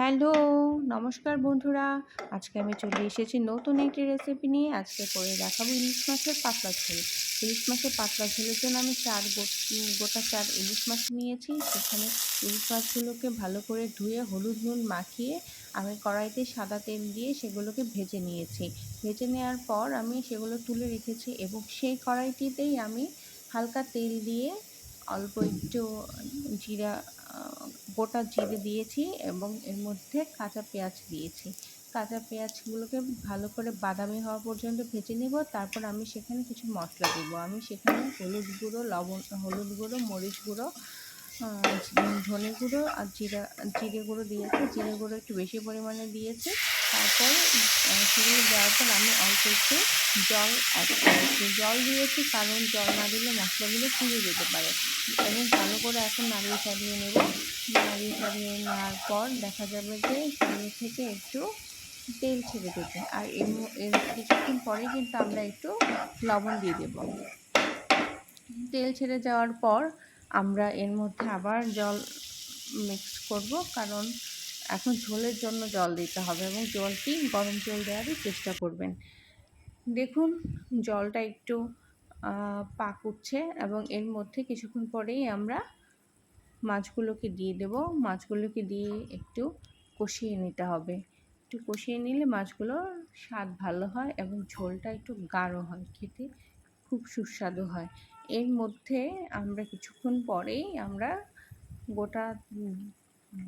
Hello, নমস্কার বন্ধুরা। আজকে আমি চলে এসেছি নতুন একটি রেসিপি নিয়ে। আজকে করে দেখাবো ইলিশ মাছের পাতলা ঝোল। ইলিশ মাছের পাতলা ঝোলের জন্য আমি চার গোটা চার ইলিশ মাছ নিয়েছি। সেখানে ইলিশ মাছগুলোকে ভালো করে ধুয়ে হলুদ নুন মাখিয়ে আমি কড়াইতে সাদা তেল দিয়ে সেগুলোকে ভেজে নিয়েছি। ভেজে নেওয়ার পর আমি সেগুলো তুলে রেখেছি এবং সেই কড়াইটিতেই আমি হালকা তেল দিয়ে অল্প একটু জিরা গোটা জিরে দিয়েছি এবং এর মধ্যে কাঁচা পেঁয়াজ দিয়েছি। কাঁচা পেঁয়াজগুলোকে ভালো করে বাদামি হওয়া পর্যন্ত ভেজে নেব। তারপর আমি সেখানে কিছু মশলা দেবো। আমি সেখানে হলুদ গুঁড়ো, লবণ, হলুদ গুঁড়ো, মরিচ গুঁড়ো ধনে গুঁড়ো আর জিরা, জিরে গুঁড়ো দিয়েছি। জিরে গুঁড়ো একটু বেশি পরিমাণে দিয়েছি। তারপর সেগুলো দেওয়ার পর আমি অল্প একটু জল অ্যাড করেছি। জল দিয়েছি কারণ জল না দিলে মশলাগুলো পুড়ে যেতে পারে। এবং ভালো করে এখন নাড়িয়ে চাড়িয়ে নেব। নাড়িয়ে চাড়িয়ে নেওয়ার পর দেখা যাবে যে সামনে থেকে একটু তেল ছেড়ে দেবে আর এর কিছুক্ষণ পরে কিন্তু আমরা একটু লবণ দিয়ে দেব। তেল ছেড়ে যাওয়ার পর আমরা এর মধ্যে আবার জল মিক্স করব, কারণ এখন ঝোলের জন্য জল দিতে হবে এবং জলটি গরম জল দেওয়ারই চেষ্টা করবেন। দেখুন, জলটা একটু পাক উঠছে এবং এর মধ্যে কিছুক্ষণ পরেই আমরা মাছগুলোকে দিয়ে দেব। মাছগুলোকে দিয়ে একটু কষিয়ে নিতে হবে। একটু কষিয়ে নিলে মাছগুলোর স্বাদ ভালো হয় এবং ঝোলটা একটু গাঢ় হয় খেতে। খুব সুস্বাদু হয়। এর মধ্যে আমরা কিছুক্ষণ পরেই আমরা গোটা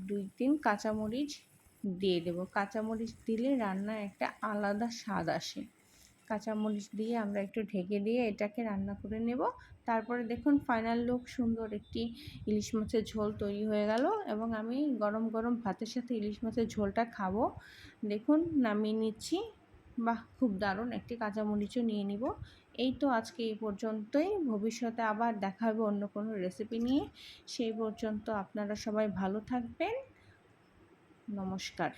দুই তিন কাঁচামরিচ দিয়ে দেবো। কাঁচামরিচ দিলে রান্নার একটা আলাদা স্বাদ আসে। কাঁচামরিচ দিয়ে আমরা একটু ঢেকে দিয়ে এটাকে রান্না করে নেব। তারপরে দেখুন ফাইনাল লুক সুন্দর একটি ইলিশ মাছের ঝোল তৈরি হয়ে গেল এবং আমি গরম গরম ভাতের সাথে ইলিশ মাছের ঝোলটা খাব। দেখুন নামিয়ে নিচ্ছি। বাহ, খুব দারুণ। একটি কাঁচামরিচও নিয়ে নিব। এই তো আজকে এই পর্যন্তই। ভবিষ্যতে আবার দেখা হবে অন্য কোনো রেসিপি নিয়ে। সেই পর্যন্ত আপনারা সবাই ভালো থাকবেন। নমস্কার।